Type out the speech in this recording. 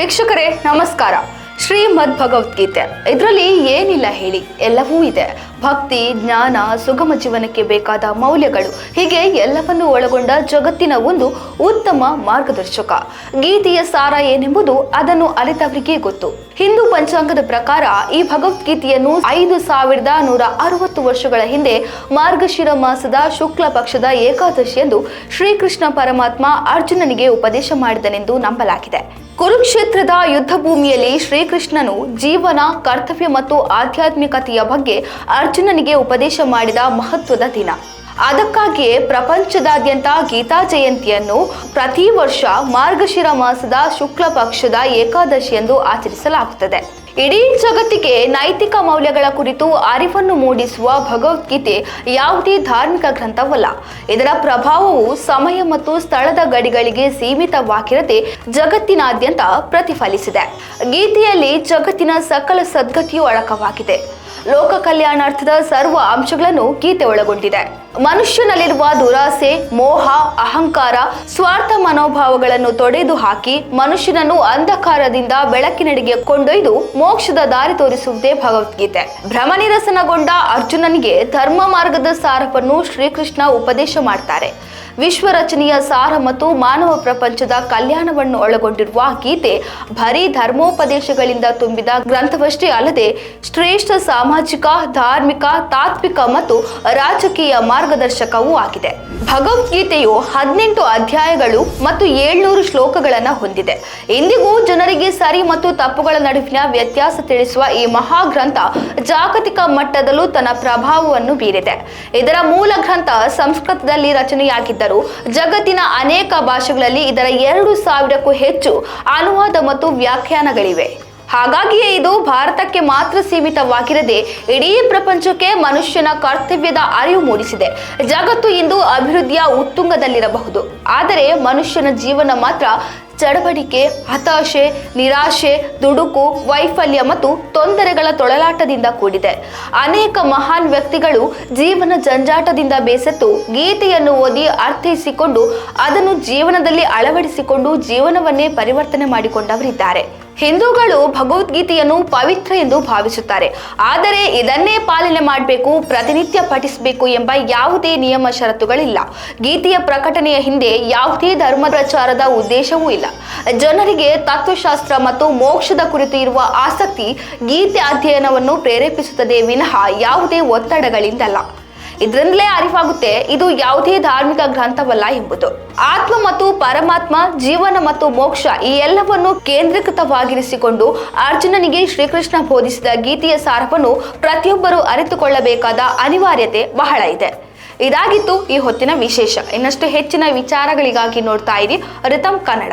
ವೀಕ್ಷಕರೇ, ನಮಸ್ಕಾರ. ಶ್ರೀಮದ್ ಭಗವದ್ಗೀತೆ ಇದರಲ್ಲಿ ಏನಿಲ್ಲ ಹೇಳಿ, ಎಲ್ಲವೂ ಇದೆ. ಭಕ್ತಿ, ಜ್ಞಾನ, ಸುಗಮ ಜೀವನಕ್ಕೆ ಬೇಕಾದ ಮೌಲ್ಯಗಳು, ಹೀಗೆ ಎಲ್ಲವನ್ನೂ ಒಳಗೊಂಡ ಜಗತ್ತಿನ ಒಂದು ಉತ್ತಮ ಮಾರ್ಗದರ್ಶಕ. ಗೀತೆಯ ಸಾರ ಏನೆಂಬುದು ಅದನ್ನು ಅರಿತವರಿಗೆ ಗೊತ್ತು. ಹಿಂದೂ ಪಂಚಾಂಗದ ಪ್ರಕಾರ ಈ ಭಗವದ್ಗೀತೆಯನ್ನು ಐದು ಸಾವಿರದ ನೂರ ಅರವತ್ತು ವರ್ಷಗಳ ಹಿಂದೆ ಮಾರ್ಗಶಿರ ಮಾಸದ ಶುಕ್ಲ ಪಕ್ಷದ ಏಕಾದಶಿಯಂದು ಶ್ರೀಕೃಷ್ಣ ಪರಮಾತ್ಮ ಅರ್ಜುನನಿಗೆ ಉಪದೇಶ ಮಾಡಿದನೆಂದು ನಂಬಲಾಗಿದೆ. ಕುರುಕ್ಷೇತ್ರದ ಯುದ್ಧ ಭೂಮಿಯಲ್ಲಿ ಶ್ರೀಕೃಷ್ಣನು ಜೀವನ, ಕರ್ತವ್ಯ ಮತ್ತು ಆಧ್ಯಾತ್ಮಿಕತೆಯ ಬಗ್ಗೆ ಅರ್ಜುನನಿಗೆ ಉಪದೇಶ ಮಾಡಿದ ಮಹತ್ವದ ದಿನ. ಅದಕ್ಕಾಗಿಯೇ ಪ್ರಪಂಚದಾದ್ಯಂತ ಗೀತಾ ಜಯಂತಿಯನ್ನು ಪ್ರತಿ ವರ್ಷ ಮಾರ್ಗಶಿರ ಮಾಸದ ಶುಕ್ಲ ಪಕ್ಷದ ಏಕಾದಶಿಯೆಂದು ಆಚರಿಸಲಾಗುತ್ತದೆ. ಇಡೀ ಜಗತ್ತಿಗೆ ನೈತಿಕ ಮೌಲ್ಯಗಳ ಕುರಿತು ಅರಿವನ್ನು ಮೂಡಿಸುವ ಭಗವದ್ಗೀತೆ ಯಾವುದೇ ಧಾರ್ಮಿಕ ಗ್ರಂಥವಲ್ಲ. ಇದರ ಪ್ರಭಾವವು ಸಮಯ ಮತ್ತು ಸ್ಥಳದ ಗಡಿಗಳಿಗೆ ಸೀಮಿತವಾಗಿರದೆ ಜಗತ್ತಿನಾದ್ಯಂತ ಪ್ರತಿಫಲಿಸಿದೆ. ಗೀತೆಯಲ್ಲಿ ಜಗತ್ತಿನ ಸಕಲ ಸದ್ಗತಿಯು ಅಡಕವಾಗಿದೆ. ಲೋಕ ಕಲ್ಯಾಣಾರ್ಥದ ಸರ್ವ ಅಂಶಗಳನ್ನು ಗೀತೆ ಒಳಗೊಂಡಿದೆ. ಮನುಷ್ಯನಲ್ಲಿರುವ ದುರಾಸೆ, ಮೋಹ, ಅಹಂಕಾರ, ಸ್ವಾರ್ಥ ಮನೋಭಾವಗಳನ್ನು ತೊಡೆದು ಹಾಕಿ ಮನುಷ್ಯನನ್ನು ಅಂಧಕಾರದಿಂದ ಬೆಳಕಿನಡೆಗೆ ಕೊಂಡೊಯ್ದು ಮೋಕ್ಷದ ದಾರಿ ತೋರಿಸುವುದೇ ಭಗವದ್ಗೀತೆ. ಭ್ರಮನಿರಸನಗೊಂಡ ಅರ್ಜುನನಿಗೆ ಧರ್ಮ ಮಾರ್ಗದ ಸಾರವನ್ನು ಶ್ರೀಕೃಷ್ಣ ಉಪದೇಶ ಮಾಡ್ತಾರೆ. ವಿಶ್ವ ರಚನೆಯ ಸಾರ ಮತ್ತು ಮಾನವ ಪ್ರಪಂಚದ ಕಲ್ಯಾಣವನ್ನು ಒಳಗೊಂಡಿರುವ ಗೀತೆ ಬರೀ ಧರ್ಮೋಪದೇಶಗಳಿಂದ ತುಂಬಿದ ಗ್ರಂಥವಷ್ಟೇ ಅಲ್ಲದೆ ಶ್ರೇಷ್ಠ ಸಾಮಾಜಿಕ, ಧಾರ್ಮಿಕ, ತಾತ್ವಿಕ ಮತ್ತು ರಾಜಕೀಯ ಮಾರ್ಗದರ್ಶಕವೂ ಆಗಿದೆ. ಭಗವದ್ಗೀತೆಯು ಹದಿನೆಂಟು ಅಧ್ಯಾಯಗಳು ಮತ್ತು ಏಳ್ನೂರು ಶ್ಲೋಕಗಳನ್ನು ಹೊಂದಿದೆ. ಇಂದಿಗೂ ಜನರಿಗೆ ಸರಿ ಮತ್ತು ತಪ್ಪುಗಳ ನಡುವಿನ ವ್ಯತ್ಯಾಸ ತಿಳಿಸುವ ಈ ಮಹಾಗ್ರಂಥ ಜಾಗತಿಕ ಮಟ್ಟದಲ್ಲೂ ತನ್ನ ಪ್ರಭಾವವನ್ನು ಬೀರಿದೆ. ಇದರ ಮೂಲ ಗ್ರಂಥ ಸಂಸ್ಕೃತದಲ್ಲಿ ರಚನೆಯಾಗಿದ್ದರೂ ಜಗತ್ತಿನ ಅನೇಕ ಭಾಷೆಗಳಲ್ಲಿ ಇದರ ಎರಡು ಸಾವಿರಕ್ಕೂ ಹೆಚ್ಚು ಅನುವಾದ ಮತ್ತು ವ್ಯಾಖ್ಯಾನಗಳಿವೆ. ಹಾಗಾಗಿಯೇ ಇದು ಭಾರತಕ್ಕೆ ಮಾತ್ರ ಸೀಮಿತವಾಗಿರದೆ ಇಡೀ ಪ್ರಪಂಚಕ್ಕೆ ಮನುಷ್ಯನ ಕರ್ತವ್ಯದ ಅರಿವು ಮೂಡಿಸಿದೆ. ಜಗತ್ತು ಇಂದು ಅಭಿವೃದ್ಧಿಯ ಉತ್ತುಂಗದಲ್ಲಿರಬಹುದು. ಆದರೆ ಮನುಷ್ಯನ ಜೀವನ ಮಾತ್ರ ಚಡವಡಿಕೆ, ಹತಾಶೆ, ನಿರಾಶೆ, ದುಡುಕು, ವೈಫಲ್ಯ ಮತ್ತು ತೊಂದರೆಗಳ ತೊಳಲಾಟದಿಂದ ಕೂಡಿದೆ. ಅನೇಕ ಮಹಾನ್ ವ್ಯಕ್ತಿಗಳು ಜೀವನ ಜಂಜಾಟದಿಂದ ಬೇಸತ್ತು ಗೀತೆಯನ್ನು ಓದಿ ಅರ್ಥೈಸಿಕೊಂಡು ಅದನ್ನು ಜೀವನದಲ್ಲಿ ಅಳವಡಿಸಿಕೊಂಡು ಜೀವನವನ್ನೇ ಪರಿವರ್ತನೆ ಮಾಡಿಕೊಂಡವರಿದ್ದಾರೆ. ಹಿಂದೂಗಳು ಭಗವದ್ಗೀತೆಯನ್ನು ಪವಿತ್ರ ಎಂದು ಭಾವಿಸುತ್ತಾರೆ. ಆದರೆ ಇದನ್ನೇ ಪಾಲನೆ ಮಾಡಬೇಕು, ಪ್ರತಿನಿತ್ಯ ಪಠಿಸಬೇಕು ಎಂಬ ಯಾವುದೇ ನಿಯಮ ಷರತ್ತುಗಳಿಲ್ಲ. ಗೀತೆಯ ಪ್ರಕಟಣೆಯ ಹಿಂದೆ ಯಾವುದೇ ಧರ್ಮ ಪ್ರಚಾರದ ಉದ್ದೇಶವೂ ಇಲ್ಲ. ಜನರಿಗೆ ತತ್ವಶಾಸ್ತ್ರ ಮತ್ತು ಮೋಕ್ಷದ ಕುರಿತು ಇರುವ ಆಸಕ್ತಿ ಗೀತೆ ಅಧ್ಯಯನವನ್ನು ಪ್ರೇರೇಪಿಸುತ್ತದೆ ವಿನಃ ಯಾವುದೇ ಒತ್ತಡಗಳಿಂದಲ್ಲ. ಇದರಿಂದಲೇ ಅರಿವಾಗುತ್ತೆ ಇದು ಯಾವುದೇ ಧಾರ್ಮಿಕ ಗ್ರಂಥವಲ್ಲ ಎಂಬುದು. ಆತ್ಮ ಮತ್ತು ಪರಮಾತ್ಮ, ಜೀವನ ಮತ್ತು ಮೋಕ್ಷ ಈ ಎಲ್ಲವನ್ನು ಕೇಂದ್ರೀಕೃತವಾಗಿರಿಸಿಕೊಂಡು ಅರ್ಜುನನಿಗೆ ಶ್ರೀಕೃಷ್ಣ ಬೋಧಿಸಿದ ಗೀತೆಯ ಸಾರವನ್ನು ಪ್ರತಿಯೊಬ್ಬರು ಅರಿತುಕೊಳ್ಳಬೇಕಾದ ಅನಿವಾರ್ಯತೆ ಬಹಳ ಇದೆ. ಇದಾಗಿತ್ತು ಈ ಹೊತ್ತಿನ ವಿಶೇಷ. ಇನ್ನಷ್ಟು ಹೆಚ್ಚಿನ ವಿಚಾರಗಳಿಗಾಗಿ ನೋಡ್ತಾ ಇರಿ ರಿತಮ್ ಕನ್ನಡ.